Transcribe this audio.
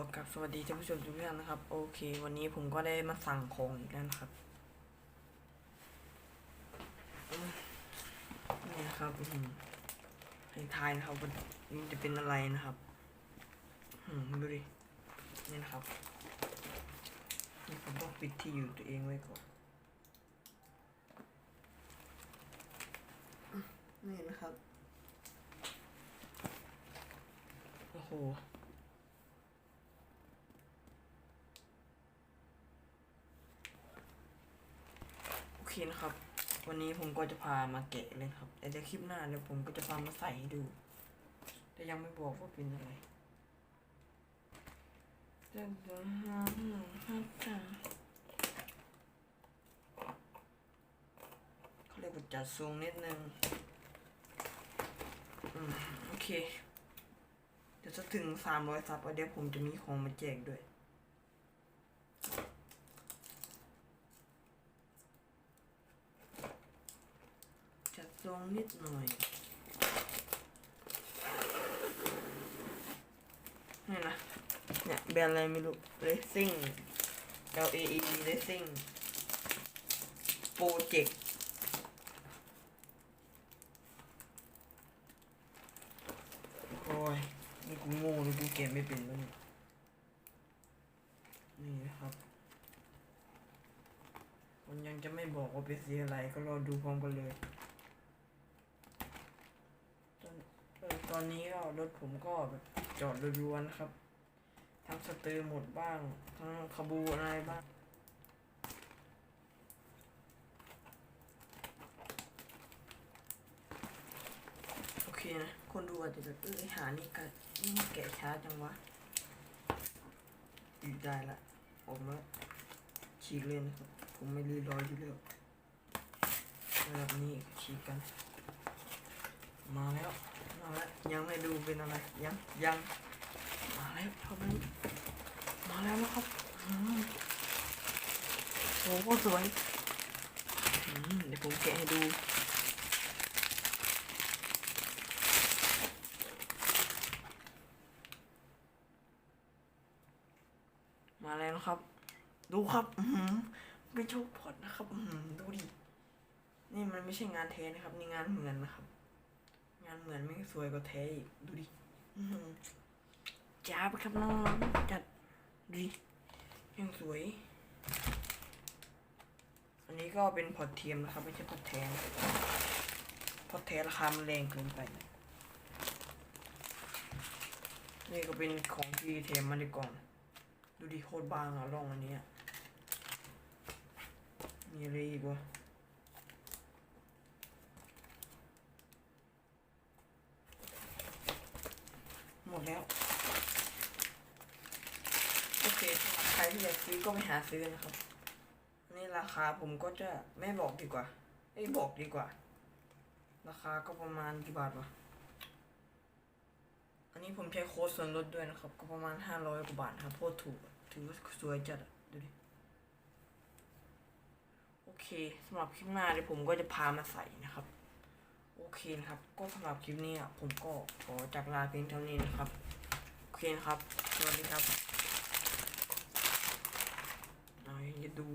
อกับสวัสดีท่านผู้ชมทุกท่านนะครับ โอเค วันนี้ผมก็ได้มาสั่งของอีกแล้วนะครับอืมนี่นะครับอืมให้ทายนะครับว่ามันจะเป็นอะไรนะครับอืมดูดินี่นะครับนี่ผมต้องปิดที่อยู่ตัวเองไว้ก่อนอืมนี่นะครับโอ้โห เคนะครับ วันนี้ผมก็จะพามาแกะเลยครับ แต่เดี๋ยวคลิปหน้าเดี๋ยวผมก็จะพามาใส่ให้ดู แต่ยังไม่บอกว่าเป็นอะไรจะดินหาหนูครับจ้าเขาเรียกว่าจัดทรงนิดนึง อืม โอเค เดี๋ยวจะถึงสามร้อยซับเดี๋ยวผมจะมีของมาแจกด้วย จัดทรงนิดหน่อยนี่นะ เนี่ยแบรนด์อะไรไม่รู้ Racing L A E D Racing Project โอ้ยนี่กูโง่นี่กูเก็บไม่เป็นแล้วเนี่ยนี่นะครับ มันยังจะไม่บอกว่าเป็นสีอะไรก็รอดูพร้อมกันเลย ตอนเออตอนนี้ก็รถผมก็แบบจอดรัวๆนะครับ ทั้งสเตอร์หมดบ้าง ทั้งขบูอะไรบ้างโอเคนะคนดูอาจจะแบบเออหานี่กันี่แกะช้าจังวะอีกได้ละ ออกมาฉีกเลยนะครับ ผมไม่รีรออยู่แล้วระดับนี้ฉีกกัน มาแล้ว มาแล้วยังไม่ดูเป็นอะไรยังยังมาแล้วเท่านั้นมาแล้วนะครับโอ้โหสวยอืมเดี๋ยวผมแกะให้ดูมาแล้วนะครับ ดูครับ อือหือเป็นโชว์พอดนะครับ อืดูดิ นี่มันไม่ใช่งานเทนะครับ นี่งานเหมือนนะครับ งานเหมือนไม่สวยกว่าแท้อีกดูดิอื้อหือจ้าบครับน้องๆจัดดูดิยังสวย อันนี้ก็เป็นพอร์ตเทียมนะครับ ไม่ใช่พอร์ตแท้นะพอร์ตแท้ราคามันแรงเกินไป นี่ก็เป็นของที่เทมมาในกล่อง ดูดิโคตรบางอะร่องอันเนี้ยมีอะไรอีกวะ มดแล้ว โอเคสำหรับใครที่อยากซื้อก็ไปหาซื้อนะครับนนี้ราคาผมก็จะไม่บอกดีกว่าไม่บอกดีกว่า ราคาก็ประมาณกี่บาทวะ อันนี้ผมใช้โค้ดส่วนลดด้วยนะครับ ก็ประมาณห้าร้อยกว่าบาทครับโคตรถูก ถือว่าสวยจัดดูดิโอเคสำหรับคลิปหน้าเดี๋ยวผมก็จะพามาใส่นะครับ โอเคนะครับ ก็สำหรับคลิปนี้อะผมก็ขอจากลาเพียงเท่านี้นะครับ โอเคนะครับ สวัสดีครับเอาอย่าดู